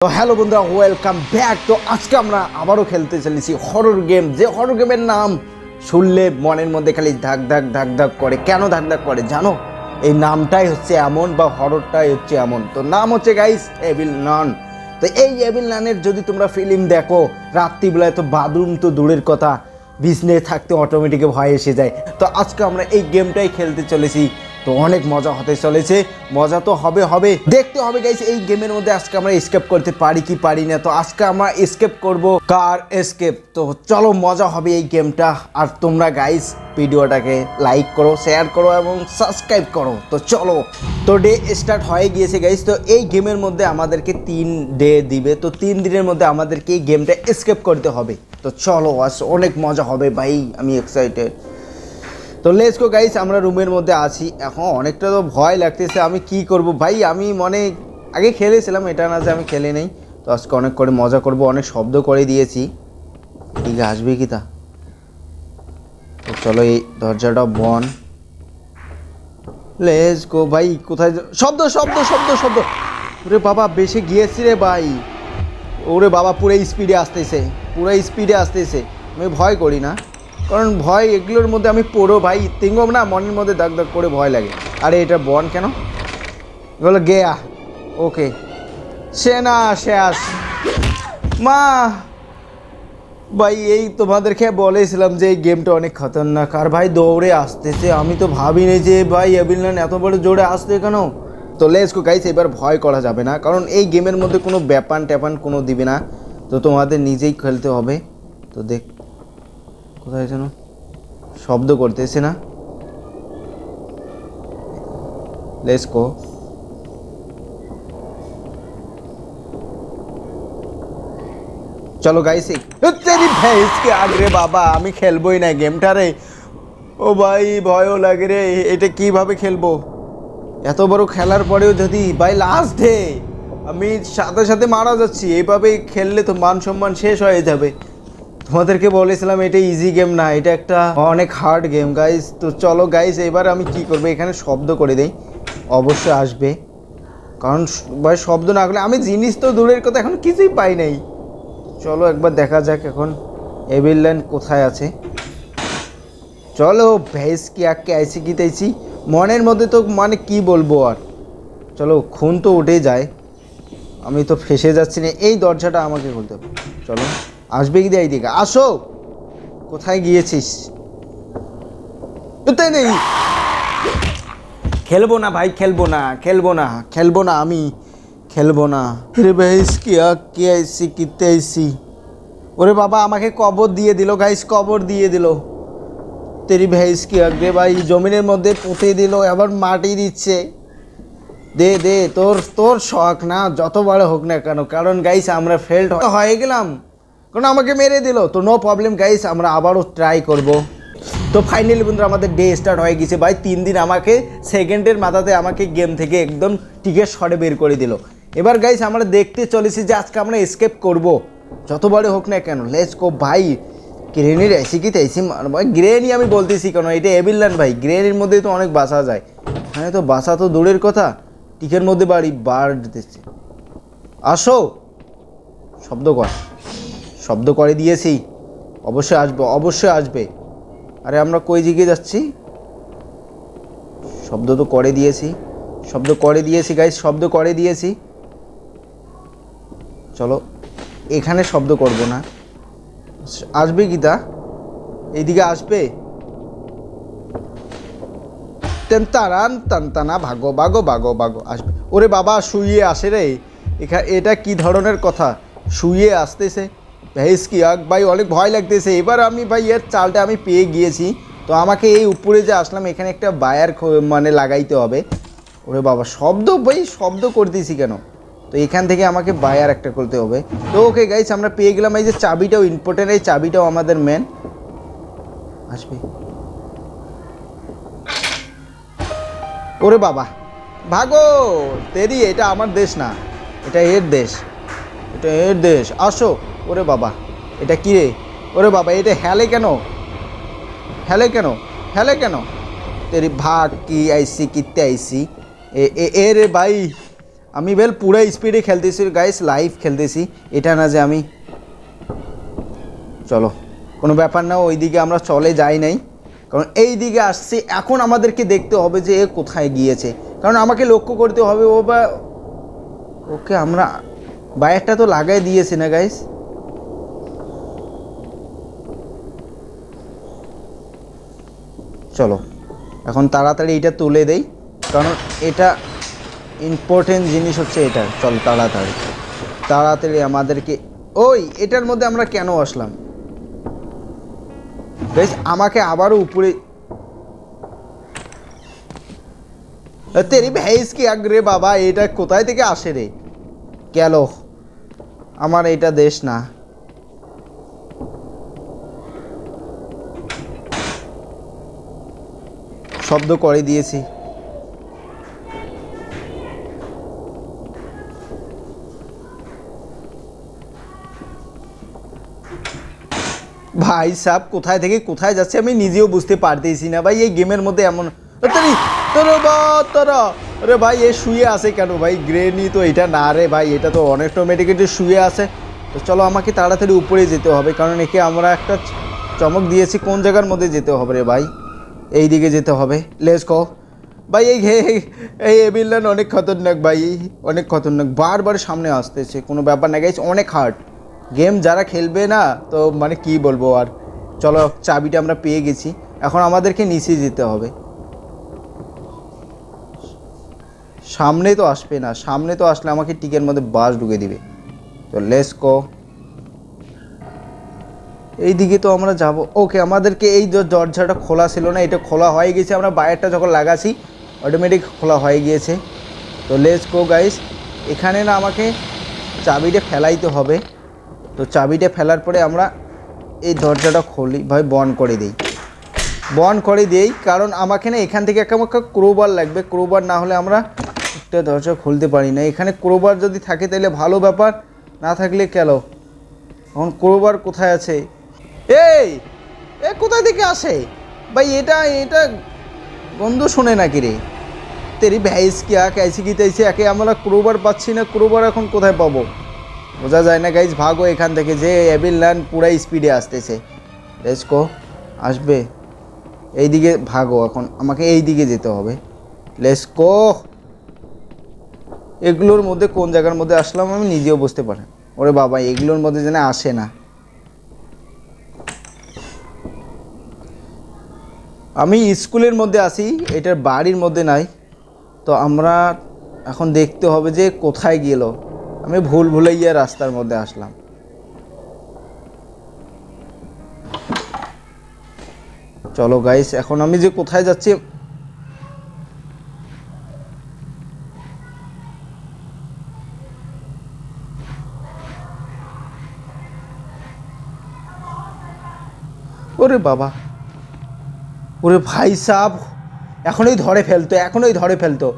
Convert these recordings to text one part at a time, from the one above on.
তো হ্যালো বন্ধুরা welcome back তো আজকে আমরা আবারও খেলতে চলেছি হরর গেম যে হরর গেমের নাম শুনলে মনের মধ্যে খালি ধাক ধাক ধাক ধাক করে। কেন ধাক ধাক করে জানো? এই নামটাই হচ্ছে এমন বা হররটাই হচ্ছে এমন। তো নাম হচ্ছে গাইস এভিল নন তো এই এভিল নানের যদি তোমরা ফিল্ম দেখো, রাত্রিবেলায় তো বাথরুম তো দূরের কথা বিজনে থাকতে অটোমেটিক ভয় এসে যায়। তো আজকে আমরা এই গেমটাই খেলতে চলেছি। তো অনেক মজা হতে চলেছে। মজা তো হবে হবে। দেখতে হবে গাইস এই গেমের মধ্যে আজকে আমরা স্কেপ করতে পারি কি পারি না। তো আজকে আমরা এসকেপ করব কার এসকেপ তো চলো, মজা হবে এই গেমটা আর তোমরা গাইস ভিডিওটাকে লাইক করো শেয়ার করো এবং সাবস্ক্রাইব করো। তো চলো, তো ডে স্টার্ট হয়ে গিয়েছে গাইস তো এই গেমের মধ্যে আমাদেরকে তিন ডে দিবে। তো তিন দিনের মধ্যে আমাদেরকে এই গেমটা এসকেপ করতে হবে। তো চলো, আজ অনেক মজা হবে ভাই, আমি এক্সাইটেড তো লেটস গো গাইস আমরা রুমের মধ্যে আছি। এখন অনেকটা তো ভয় লাগতেছে, আমি কি করব? ভাই, আমি মনে আগে খেলেছিলাম, এটা না যে আমি খেলে নেই। তো আজকে অনেক করে মজা করব, অনেক শব্দ করে দিয়েছি। ঠিক আসবে কি তা? তো চলো এই দরজাটা বন। লেটস গো ভাই, কোথায় শব্দ শব্দ শব্দ শব্দ। ওরে বাবা, বেশি গিয়েছি রে ভাই। ওরে বাবা, পুরো স্পিডে আসতেছে, পুরো স্পিডে আসতেছে। আমি ভয় করি না। কারণ ভয় এগুলোর মধ্যে আমি পড়ো ভাই। তিঙ্গম না, মনের মধ্যে দাগ দাগ করে ভয় লাগে। আরে, এটা বন কেন? বলো গেয়া। ওকে। সে না শেষ। মা! ভাই, এই তোমাদেরকে বলেছিলাম যে এই গেমটা অনেক খতরনাক। আর ভাই, দৌড়ে আসতেছে। আমি তো ভাবিনি যে ভাই অ্যাবিলনান এত বড় জোরে আসতে কেন? তো লেস কো গাইস এবার ভয় করা যাবে না। কারণ এই গেমের মধ্যে কোনো ব্যাপান ট্যাপান কোনো দিবে না। তো তোমাদের নিজেই খেলতে হবে। তো দেখ কোথায় যেন? শব্দ করতেছে না। লেস কো চলো গাইস তেরি ভেস কে আগে বাবা, আমি খেলবোই না গেমটা রে। ও ভাই, ভয়ও লাগে রে, এটা কীভাবে খেলব? এত বড় খেলার পরেও যদি ভাই লাস্ট ডে আমি সাথে সাথে মারা যাচ্ছি এইভাবে খেললে তো মান সম্মান শেষ হয়ে যাবে। তোমাদেরকে বলেছিলাম, এটা ইজি গেম না, এটা একটা অনেক হার্ড গেম গাইস তো চলো গাইস এবার আমি কি করব? এখানে শব্দ করে দেই। অবশ্যই আসবে। কারণ ভাই, শব্দ না করলে, আমি জিনিস তো দূরের কথা এখন কিছুই পাই নাই। চলো, একবার দেখা যাক এখন এভিলল্যান্ড কোথায় আছে। চলো, ভেস কি আঁকে আইসি কি তাইছি, মনের মধ্যে তো মানে কি বলব আর। চলো, খুন তো উঠে যায়। আমি তো ফেসে যাচ্ছি না, এই দরজাটা আমাকে খুলতে হবে। চলো। আসবে কি এই দিকে? আসো। কোথায় গিয়েছিস? তাই নেই। খেলব না ভাই খেলব না খেলব না খেলব না আমি খেলব না। রে ভাইস কি কি আইসি কিতে আইসি? ওরে বাবা আমাকে কবর দিয়ে দিল গাইস কবর দিয়ে দিল। তেরি ভেস কি আগে ভাই জমিনের মধ্যে পুঁতে দিল আবার মাটি দিচ্ছে। দে দে তোর তোর শখ না যত বড় হোক না কেন কারণ গাইস আমরা ফেল্ড হয়ে গেলাম। কারণ আমাকে মেরে দিল? তো নো প্রবলেম গাইস আমরা আবারও ট্রাই করব। তো ফাইনালি বন্ধুরা, আমাদের ডে স্টার্ট হয়ে গেছে। ভাই, তিন দিন আমাকে সেকেন্ডের মাথাতে আমাকে গেম থেকে একদম টিকেট শটে বের করে দিল। এবার গাইস আমরা দেখতে চলেছি যে আজকে আমরা এসকেপ করব। যত বড় হোক না কেন লেটস গো ভাই। গ্রেনির এসি কি তেসি ভাই গ্রেনি আমি বলতেছি কেন, এটা এবিল্লান ভাই। গ্রেনির মধ্যে তো অনেক বাসা যায়। হ্যাঁ তো বাসা তো দূরের কথা। টিকের মধ্যে বাড়ি বার্ড দিচ্ছে আসো, শব্দ কর। শব্দ করে দিয়েছি। অবশ্যই আসবে অবশ্যই আসবে। আরে, আমরা কই দিকে যাচ্ছি? শব্দ তো করে দিয়েছি। শব্দ করে দিয়েছি গাইজ শব্দ করে দিয়েছি। চলো, এখানে শব্দ করব না। আসবে গীতা এইদিকে আসবে? তারান তানতানা ভাগো ভাগো ভাগো ভাগো, আসবে। ওরে বাবা শুয়ে আসে রে। এখা, এটা কি ধরনের কথা? শুয়ে আসতেছে। ভেস কি আগ ভাই, অনেক ভয় লাগতেছে। এবার আমি, ভাই, এর চালটা আমি পেয়ে গিয়েছি। তো আমাকে এই উপরে যে আসলাম, এখানে একটা বায়ার মানে লাগাইতে হবে। ওরে বাবা, শব্দ, ভাই, শব্দ করতেছি কেন? তো এখান থেকে আমাকে বায়ার একটা করতে হবে। তো ওকে গাইস আমরা পেয়ে গেলাম। এই যে চাবিটাও ইম্পর্টেন্ট এই চাবিটাও আমাদের মেন আসবে। ওরে বাবা, ভাগো! তেরি, এটা আমার দেশ না। এটা এর দেশ। এটা এর দেশ। আসো। ওরে বাবা, এটা কি রে? ওরে বাবা এটা হেলে কেন? হেলে কেন? হেলে কেন? তেরি ভাগ কি আইসি, কিতে আইসি? এ, এ- রে ভাই, আমি বেল পুরো স্পিডে খেলতেছি গাইস লাইভ খেলতেছি। এটা না যে আমি চলো, কোনো ব্যাপার না ওই দিকে আমরা চলে যাই নাই। কারণ এই দিকে আসছে, এখন আমাদেরকে দেখতে হবে যে এ কোথায় গিয়েছে। কারণ আমাকে লক্ষ্য করতে হবে, ও বা ওকে আমরা বায়ারটা তো লাগাই দিয়েছে না গাইস চলো। এখন তাড়াতাড়ি এটা তুলে দেই, কারণ এটা ইম্পর্টেন্ট জিনিস হচ্ছে এটা। চল তাড়াতাড়ি। তাড়াতাড়ি আমাদেরকে ওই, এটার মধ্যে আমরা কেন আসলাম? বেশ, আমাকে আবারও উপরে তেরি ভেস কি আগ রে বাবা, এটা কোথায় থেকে আসে রে? গেল। আমার এটা দেশ না। শব্দ করে দিয়েছি। ভাই সাহ কোথায় থেকে কোথায় যাচ্ছে আমি নিজেও বুঝতে পারতেছি না। ভাই, এই গেমের মধ্যে এমন আরে ভাই, এ শুয়ে আছে কেন? ভাই, গ্রেনি তো এটা না রে ভাই, এটা তো অনেক অটোমেটিক শুয়ে আছে। তো চলো আমাকে তাড়াতাড়ি উপরে যেতে হবে, কারণ একে আমরা একটা চমক দিয়েছি, কোন জায়গার মধ্যে যেতে হবে রে ভাই? এই দিকে যেতে হবে। লেস কো ভাই, এই এই এবিল্লান অনেক খতরনাক ভাই, অনেক খতরনাক। বারবার সামনে আসতেছে, কোনো ব্যাপার না গাইছে অনেক হার্ড গেম যারা খেলবে না, তো মানে কি বলব আর। চলো, চাবিটা আমরা পেয়ে গেছি। এখন আমাদেরকে নিচে যেতে হবে। সামনে তো আসবে না, সামনে তো আসলে আমাকে টিকের মধ্যে বাস ঢুকে দিবে। তো লেস কো এই দিকে তো আমরা যাব। ওকে, আমাদেরকে এই দরজাটা খোলা ছিল না, এটা খোলা হয়ে গেছে। আমরা বাইরটা যখন লাগাছি অটোমেটিক খোলা হয়ে গিয়েছে। তো লেস গো গাইস এখানে না আমাকে চাবিটা ফেলাইতে হবে। তো চাবিটা ফেলার পরে আমরা এই দরজাটা খুলি, ভাই বন করে দিই। বন করে দিই, কারণ আমাকে না এখান থেকে একটা আমাকে ক্রোবার লাগবে। ক্রোবার না হলে আমরা একটা দরজা খুলতে পারি না। এখানে ক্রোবার যদি থাকে তাহলে ভালো ব্যাপার, না থাকলে কেন? এখন ক্রোবার কোথায় আছে? এই, এ কোথায় থেকে আসে? ভাই, এটা এটা গন্ধ শোনে নাকি রে? তেরি ভ্যাইস আ कैसी কি তেইছে, একে আমরা ক্রোবার পাচ্ছি না, ক্রোবার এখন কোথায় পাবো? বোঝা যায় না গাইজ ভাগো এখান থেকে যে এবিল ল্যান্ড পুরাই স্পিডে আসতেছে। লেসকো আসবে। এই দিকে ভাগো এখন, আমাকে এই দিকে যেতে হবে। লেসকো এগুলোর মধ্যে কোন জায়গার মধ্যে আসলাম আমি নিজেও বুঝতে পারি ওরে বাবা, এগুলোর মধ্যে যেন আসে না। আমি স্কুলের মধ্যে আসি এটার বাড়ির মধ্যে নাই। তো আমরা এখন দেখতে হবে যে কোথায় গেল। আমি ভুল ভুলাইয়া রাস্তার মধ্যে আসলাম। চলো গাইস এখন আমি যে কোথায় যাচ্ছি, ওরে বাবা। ওরে ভাই সাহ এখনই ধরে ফেলতো, এখনই ধরে ফেলতো।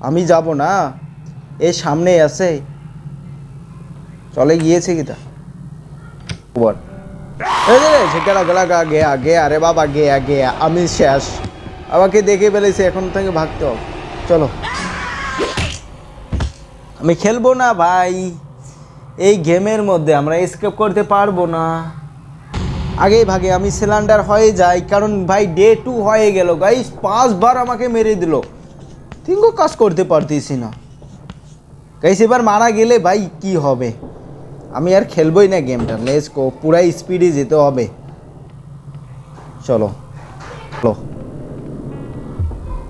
আমি যাব না, এ সামনে আছে। চলে গিয়েছে কি তা? বল। গেলা গেলা গা, গেয়া গেয়া, রে বাবা, গেয়া গেয়া, আমি শেষ। আমাকে দেখে ফেলেছে, এখন থেকে ভাগতে হবে। চলো। আমি খেলব না ভাই। এই গেমের মধ্যে আমরা স্কেপ করতে পারব না। আগেই ভাগে আমি সিলিন্ডার হয়ে যাই, কারণ ভাই ডে টু হয়ে গেল গাইস পাঁচবার আমাকে মেরে দিল। তিনগো কাজ করতে পারতেছি না। গাইস এবার মারা গেলে ভাই কি হবে? আমি আর খেলবই না গেমটা লেস কো পুরাই স্পিডে যেতে হবে। চলো চলো।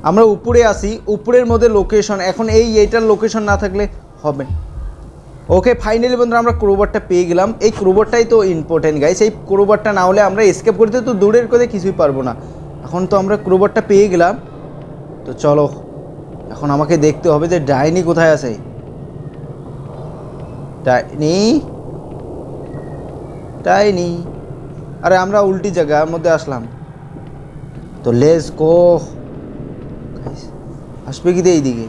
আমরা উপরে আসি উপরের মধ্যে লোকেশন এখন এই এইটার লোকেশন না থাকলে হবে না। ওকে ফাইনালি বন্ধুরা আমরা ক্রোবারটা পেয়ে গেলাম। এই ক্রোবারটাই তো ইম্পর্টেন্ট গাইস এই ক্রোবারটা না হলে আমরা এসকেপ করতে তো দূরের করে কিছুই পারব না। এখন তো আমরা ক্রোবারটা পেয়ে গেলাম। তো চলো, এখন আমাকে দেখতে হবে যে ডাইনি কোথায় আছে। ডাইনি? ডাইনি? আরে, আমরা উল্টি জায়গার মধ্যে আসলাম। তো লেস গো আসবে কি এইদিকে?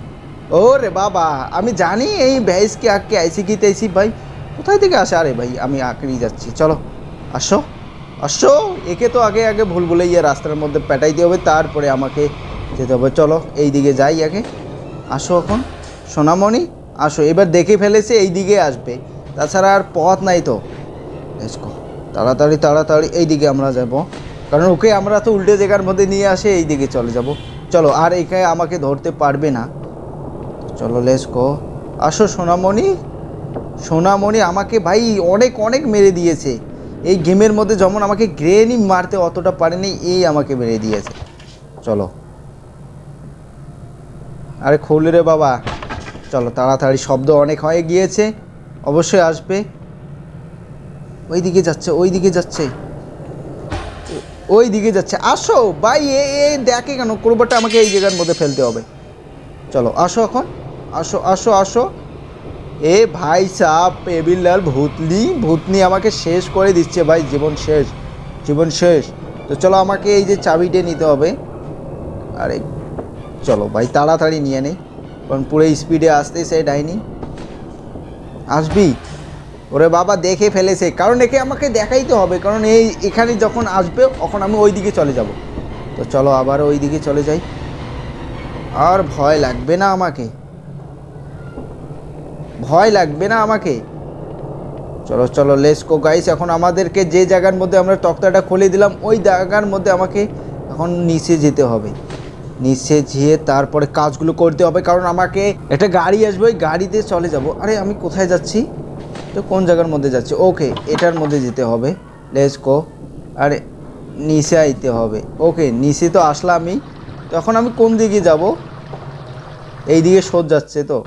ও রে বাবা, আমি জানি এই ভ্যাইসকে আঁককে আইসি কি তেইসি ভাই। কোথায় থেকে আসে? আরে ভাই, আমি আঁকড়ি যাচ্ছি। চলো, আসো আসো। একে তো আগে আগে ভুল ভুলে ইয়ে রাস্তার মধ্যে পেটাইতে হবে, তারপরে আমাকে যেতে হবে। চলো এই দিকে যাই আগে। আসো এখন। সোনামণি, আসো। এবার দেখে ফেলেছে এই দিকে আসবে। তাছাড়া আর পথ নাই তো. তাড়াতাড়ি তাড়াতাড়ি এই দিকে আমরা যাব। কারণ ওকে আমরা তো উল্টে জায়গার মধ্যে নিয়ে আসে এই দিকে চলে যাব। চলো, আর এখানে আমাকে ধরতে পারবে না। চলো লেস গো আসো, সোনামণি। সোনামণি আমাকে ভাই অনেক অনেক মেরে দিয়েছে। এই গেমের মধ্যে যেমন আমাকে গ্রেনই মারতে অতটা পারেনি, এই আমাকে মেরে দিয়েছে। চলো। আরে খুলি রে বাবা। চলো, তাড়াতাড়ি শব্দ অনেক হয়ে গিয়েছে। অবশ্যই আসবে। ওই দিকে যাচ্ছে ওই দিকে যাচ্ছে। ওই দিকে যাচ্ছে। আসো ভাই এ, দেখে কেন? করবোটা আমাকে এই জায়গার মধ্যে ফেলতে হবে। চলো, আসো এখন। আসো আসো আসো। এ ভাই সাপ এবিল্লাল ভূতলি, ভূতনি আমাকে শেষ করে দিচ্ছে ভাই, জীবন শেষ জীবন শেষ। তো চলো আমাকে এই যে চাবিটা নিতে হবে। আরে, চলো ভাই, তাড়াতাড়ি নিয়ে নেই, কারণ পুরো স্পিডে আসতে সে ডাইনি। আসবি? ওরে বাবা, দেখে ফেলেছে। কারণ একে আমাকে দেখাইতে হবে, কারণ এই, এখানে যখন আসবে, তখন আমি ওই দিকে চলে যাব। তো চলো আবার ওই দিকে চলে যাই। আর ভয় লাগবে না আমাকে। ভয় লাগবে না আমাকে? চলো চলো লেসকো গাইস এখন আমাদেরকে যে জায়গার মধ্যে আমরা তক্তাটা খুলে দিলাম, ওই জায়গার মধ্যে আমাকে এখন নিচে যেতে হবে। নিচে যেয়ে তারপরে কাজগুলো করতে হবে, কারণ আমাকে একটা গাড়ি আসবে, ওই গাড়িতে চলে যাব। আরে, আমি কোথায় যাচ্ছি? তো কোন জায়গার মধ্যে যাচ্ছি? ওকে, এটার মধ্যে যেতে হবে। লেসকো আরে, নিচে আইতে হবে। ওকে, নিচে তো আসলামই। তখন আমি কোন দিকে যাব? এই দিকে সোজ যাচ্ছে তো।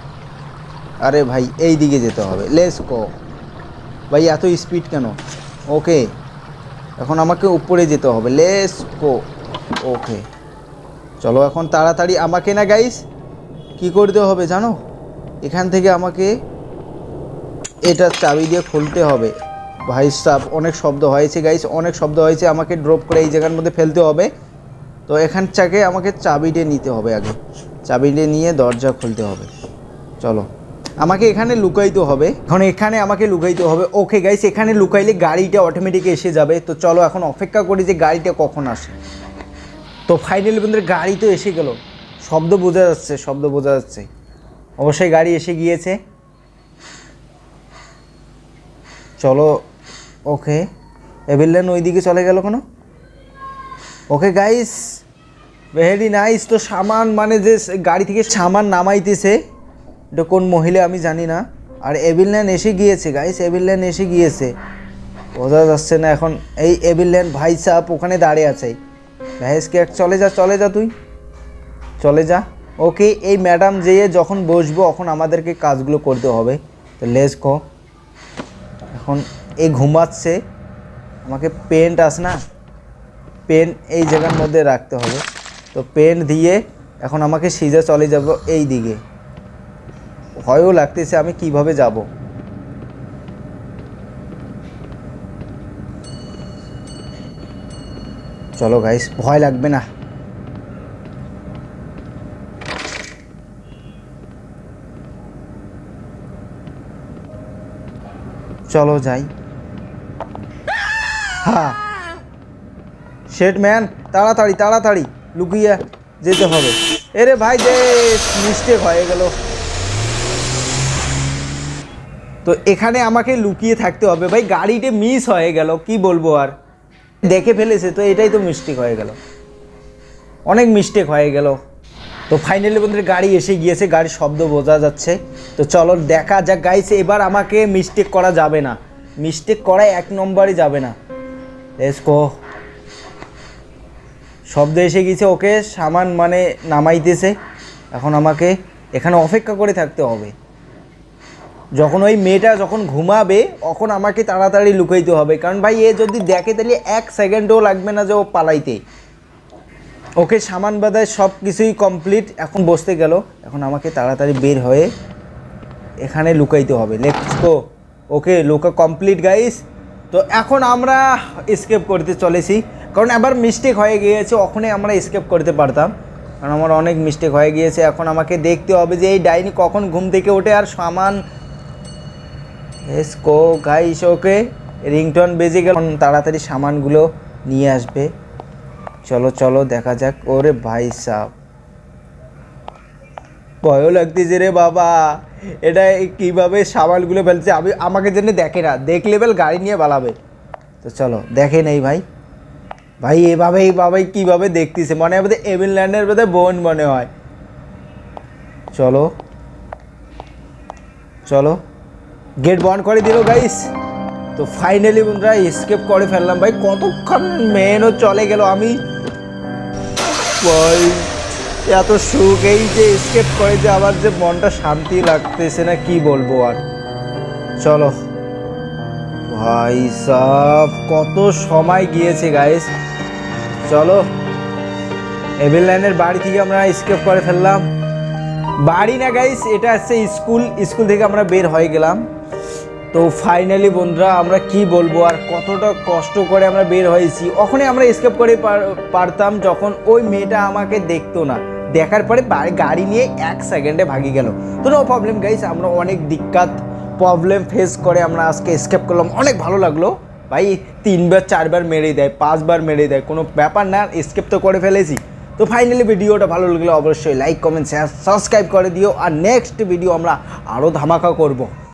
আরে ভাই এই দিকে যেতে হবে। লেস কো ভাই, এত স্পিড কেন? ওকে এখন আমাকে উপরে যেতে হবে। লেস কো ওকে চলো এখন তাড়াতাড়ি আমাকে না গাইস কি করতে হবে জানো? এখান থেকে আমাকে এটা চাবি দিয়ে খুলতে হবে। ভাই সাহ অনেক শব্দ হয়েছে গাইস অনেক শব্দ হয়েছে। আমাকে ড্রপ করে এই জায়গার মধ্যে ফেলতে হবে। তো এখান থেকে আমাকে চাবিটা নিতে হবে আগে। চাবিটা নিয়ে দরজা খুলতে হবে। চলো। আমাকে এখানে লুকাইতে হবে। এখন এখানে আমাকে লুকাইতে হবে। ওকে গাইস এখানে লুকাইলে গাড়িটা অটোমেটিক এসে যাবে। তো চলো এখন অপেক্ষা করি যে গাড়িটা কখন আসে। তো ফাইনালি বন্ধুরা, গাড়ি তো এসে গেল। শব্দ বোঝা যাচ্ছে, শব্দ বোঝা যাচ্ছে। অবশ্যই গাড়ি এসে গিয়েছে। চলো ওকে এভিলেন ওইদিকে চলে গেল কেন? ওকে গাইস ভেরি নাইস তো সামান মানে যে গাড়ি থেকে সামান নামাইতেছে। এটা কোন মহিলা আমি জানি না। আর এভিলেন এসে গিয়েছে গাইস এভিলেন এসে গিয়েছে। বোঝা যাচ্ছে না এখন এই এভিলেন ভাই সাপ ওখানে দাঁড়িয়ে আছে। ভ্যাসকে এক চলে যা চলে যা তুই। চলে যা। ওকে, এই ম্যাডাম যেয়ে যখন বসবো তখন আমাদেরকে কাজগুলো করতে হবে। তো লেস কো এখন এই ঘুমাচ্ছে। আমাকে পেন্ট আস না? পেন এই জায়গার মধ্যে রাখতে হবে। তো পেন্ট দিয়ে এখন আমাকে সিজে চলে যাব এই দিকে ভয়ও লাগতেছে আমি কীভাবে যাব। চলো গাইস ভয় লাগবে না। চলো যাই। হ্যাঁ শেট ম্যান তাড়াতাড়ি তাড়াতাড়ি, লুকিয়ে যেতে হবে। এরে ভাই যে মিস্টেক হয়ে গেল। তো এখানে আমাকে লুকিয়ে থাকতে হবে। ভাই গাড়িতে মিস হয়ে গেল, কি বলব আর? দেখে ফেলেছে, তো এটাই তো মিস্টেক হয়ে গেল। অনেক মিস্টেক হয়ে গেল। তো ফাইনালি বন্ধুদের গাড়ি এসে গিয়েছে, গাড়ির শব্দ বোঝা যাচ্ছে। তো চলো, দেখা যাক গাইস এবার আমাকে মিস্টেক করা যাবে না। মিস্টেক করা এক নম্বরই যাবে না। এসকো শব্দ এসে গিয়েছে, ওকে সামান মানে নামাইতেছে। এখন আমাকে এখানে অপেক্ষা করে থাকতে হবে। যখন ওই মেয়েটা যখন ঘুমাবে, তখন আমাকে তাড়াতাড়ি লুকাইতে হবে। কারণ ভাই, এ যদি দেখে, তাহলে এক সেকেন্ডও লাগবে না যে ও পালাইতে। ওকে সামান বাদায় সব কিছুই কমপ্লিট এখন বসতে গেল। এখন আমাকে তাড়াতাড়ি বের হয়ে এখানে লুকাইতে হবে। গো ওকে, লুকা কমপ্লিট গাইস তো এখন আমরা স্কেপ করতে চলেছি। কারণ এবার মিস্টেক হয়ে গিয়েছে, ওখানে আমরা স্কেপ করতে পারতাম। কারণ আমার অনেক মিস্টেক হয়ে গিয়েছে। এখন আমাকে দেখতে হবে যে, এই ডাইনি কখন ঘুম থেকে ওঠে আর সামান এসকো গাইস ওকে রিংটন বেজে গেল তাড়াতাড়ি সামানগুলো নিয়ে আসবে। চলো চলো, দেখা যাক। ওরে ভাই সাহ ভয়ও লাগতেছে রে বাবা। এটা কীভাবে সামানগুলো ফেলছে? আমি, আমাকে জন্য দেখে না। দেখলে বেল গাড়ি নিয়ে পালাবে। তো চলো, দেখে নেই ভাই। ভাই, এভাবে এইভাবে কীভাবে দেখতেছে? মনে হয় বোধহয় এভিনল্যান্ডের বোধহয় বোন মনে হয়। চলো। চলো। গেট বন্ধ করে দিল গাইস তো ফাইনালি বন্ধুরা এসকেপ করে ফেললাম, ভাই। কতক্ষণ মেনও চলে গেল আমি? এত সুখ। এই যে এসকেপ করে যে আমার যে মনটা শান্তি লাগতেছে না, কি বলব আর? চলো। ভাই সব, কত সময় গিয়েছে গাইস চলো। এভিল লাইনের বাড়ি থেকে আমরা স্কেপ করে ফেললাম। বাড়ি না গাইস এটা হচ্ছে স্কুল। স্কুল থেকে আমরা বের হয়ে গেলাম। তো ফাইনালি বন্ধুরা, আমরা কি বলব আর কতটা কষ্ট করে আমরা বের হয়েছি। ওখানে আমরা স্কেপ করে পারতাম যখন ওই মেয়েটা আমাকে দেখতো না। দেখার পরে গাড়ি নিয়ে এক সেকেন্ডে ভাগি গেল। তো নো প্রবলেম গাইস আমরা অনেক দিক্কাত প্রবলেম ফেস করে আমরা আজকে স্কেপ করলাম। অনেক ভালো লাগল। ভাই, তিনবার, চারবার মেরে দেয়, পাঁচবার মেরে দেয়। কোনো ব্যাপার না স্কেপ তো করে ফেলেছি। তো ফাইনালি ভিডিওটা ভালো লাগলে অবশ্যই লাইক কমেন্ট শেয়ার সাবস্ক্রাইব করে দিও। আর নেক্সট ভিডিও আমরা আরও ধামাকা করব।